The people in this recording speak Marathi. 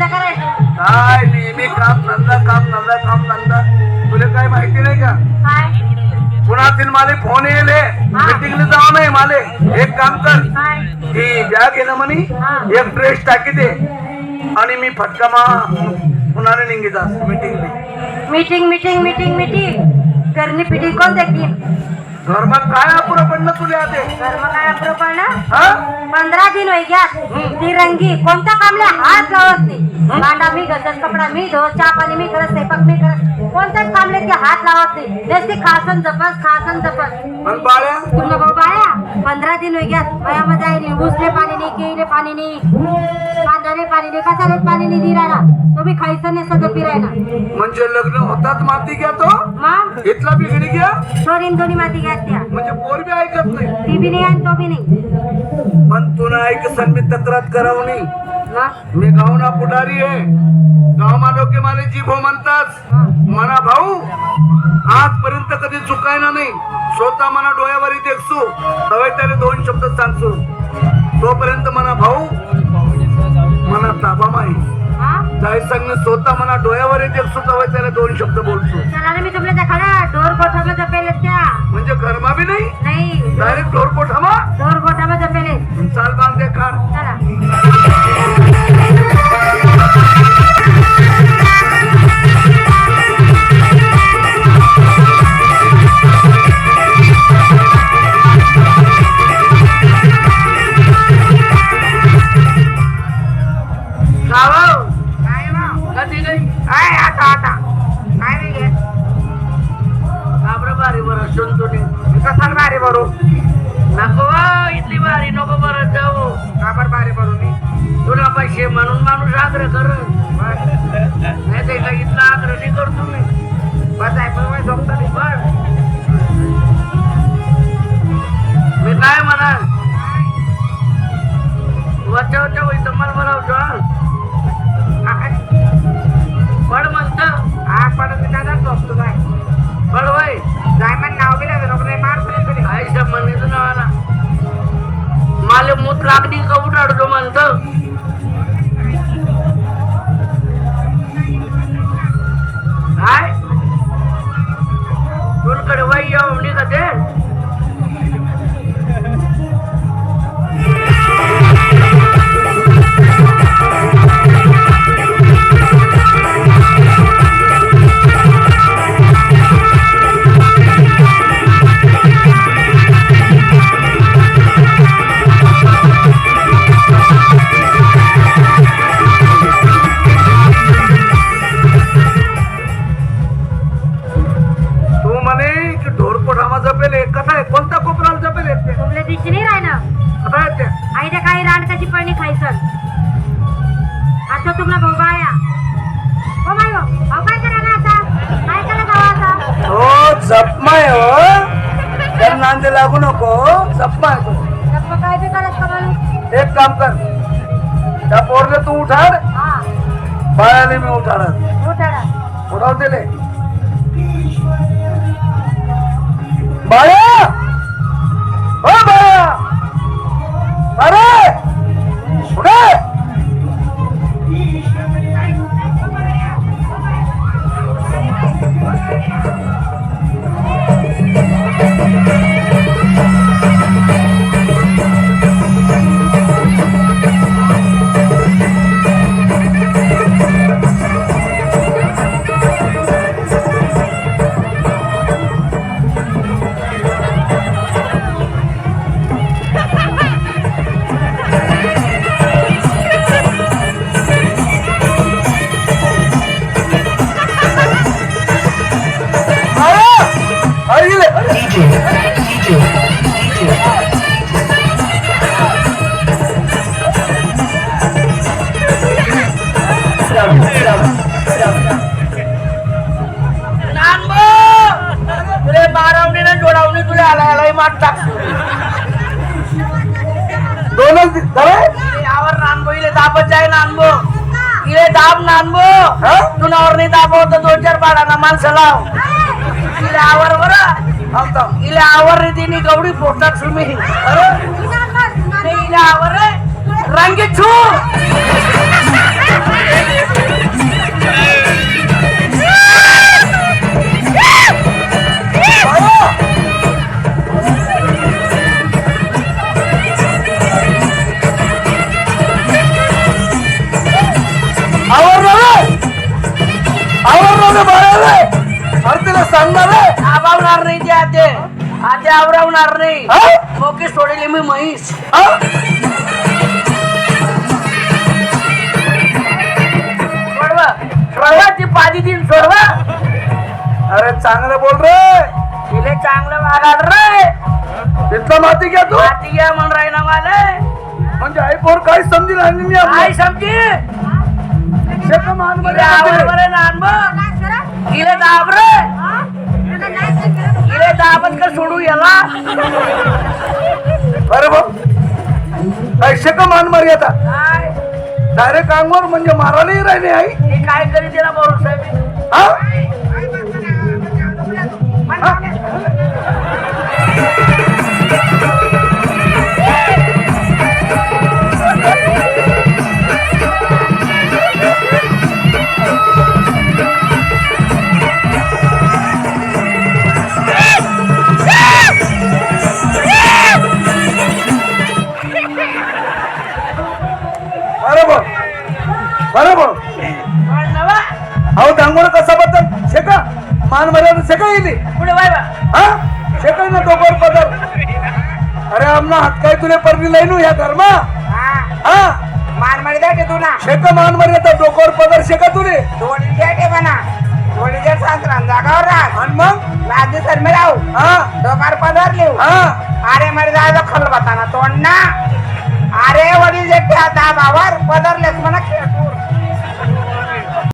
धंदा करायचं? काय नेहमी काम धंदा काम धंदा काम धंदा. तुला काय माहिती नाही का? काय? पुण्यातील माले फोन येले. मीटिंगला जाऊ नये माले. एक काम कर. काय? ही बॅग आहे ना म्हणी. एक ड्रेस टाकी दे. आणि मी फटका मा पुन्हा निघी जा meeting meeting meeting meeting meeting करणी पिटिंग कोण देखील? घरमा काय अपुरं पडलं तुला आते? कर्म काय अप्रोपण हा? पंधरा दिन होई ती रंगी कोणत्या कामले? हात लावत नाही. भांडा मी घसत कपडा मी धो चहा पाणी मी करत स्वयंपाक मी करत. कोणत्याच कामले ती हात लावत नाही नुसती खासन जपस खासन जपस. आणि बाळ्या? तुला भाऊ बाया पंधरा दिन होई घ्या वयामध्ये आहे ऊसले पाणी नाही केळीले पाणी नाही कांद्याले पाणी नाही कसाले पाणी नाही दिरायला तो बी खायचं नाही सगळं फिरायला म्हणजे लग्न होतात माती घ्या तो? मग? इथला बिघडी घ्या? चोरीन दोन्ही माती घ्या त्या. म्हणजे पोर बी ऐकत नाही. ती बी नाही आणि तो बी नाही. पण तुला ऐक सन मी तक्रार करावं नाही. मी गावना पुढारी आहे. गाव मला जीभो म्हणतात म्हणा भाऊ आजपर्यंत कधी चुकायना नाही. स्वतः मना डोळ्यावरी देखसू. तवे त्याला दोन शब्द सांगसू. तोपर्यंत म्हणा भाऊ मना ताबा माही जाय सांगणे स्वतः मना डोळ्यावर देखसू तवे त्याला दोन शब्द बोलसू. कसाल नको इथली बारी नको परत जाऊ. काबर बारी बरो मी. तुला पैसे म्हणून माणूस आग्रह कर. नाही ते इथला आग्रह नाही करतो मी बस आहे पण मी झोपतो नाही. पण मी काय म्हणा वरच्या वरच्या वैसे मला बोलावतो हा. पड म्हणत. हा पडत दादा झोपतो काय? पड वय. जाय लागली का उठाडतो म्हणतं जपेले. कथा आहे? कोणत्या कोपराला जपेले? तुमले दिशी नाही आहे ते? आई त्या काही रान कशी पडली खायचं? आता तुम्हाला भाऊ बाया. हो मायो अहो काय करा आता? काय करा जावा आता? हो जपमाय हो. तर नांदे लागू नको जपमाय तो. गप्पा काय बी करत का माणूस? एक काम कर. त्या पोरले तू उठाड. बाळाने मी उठाडत उठाडा. उठाव दिले तुले बारावणी ना जोडावणी तुला आला आलाय मात टाकतो दोनच? यावर नानबो इले दाबत जाय नानबो. इले दाब नानबो. हा? तू नावर नाही दाबव तर दोन चार पाडाना माणसं लाव. इले आवर बर. इले आवर रे तिने गवडी पोटात तुम्ही इले आवर रे. रंगी छू तुझं अरे ते आवरावणार नाही. हा? ओके मी म्हैस. हा? अरे चांगलं बोल रे. तिले चांगलं वागाड रे. तिथला माती घ्या तू. माती घ्या म्हणून राहिना मला. म्हणजे आई पोर काही समजेल आणि मी आपलं. काय समजी. शेकं मानमध्ये टाकलं. बरं. तिले दाब रे. तिले दाबत का सोडू याला. अरे बाप काय शेका मान मारी काय? डायरेक्ट अंगवर म्हणजे मारायलाही राहिले आई. काय करी तिला बोलू साहेब हा? येते पुढे बाय हा? ना पदर अरे आमना हात काय तुले परली लई नू या घरमा हा? मान द्या तू ना शेका मान मर्यादा डोकर पदर शेका तुले? थोडी द्या ते म्हणा. थोडी सासरा जागावर राहत आणि मग? राजू सर मी राहू. हा? डोकार पदर लिहू. हा? अरे मरे जायचं खल बताना तोंड ना. अरे वडील जे त्या दाबावर पदरलेस म्हणा खेळ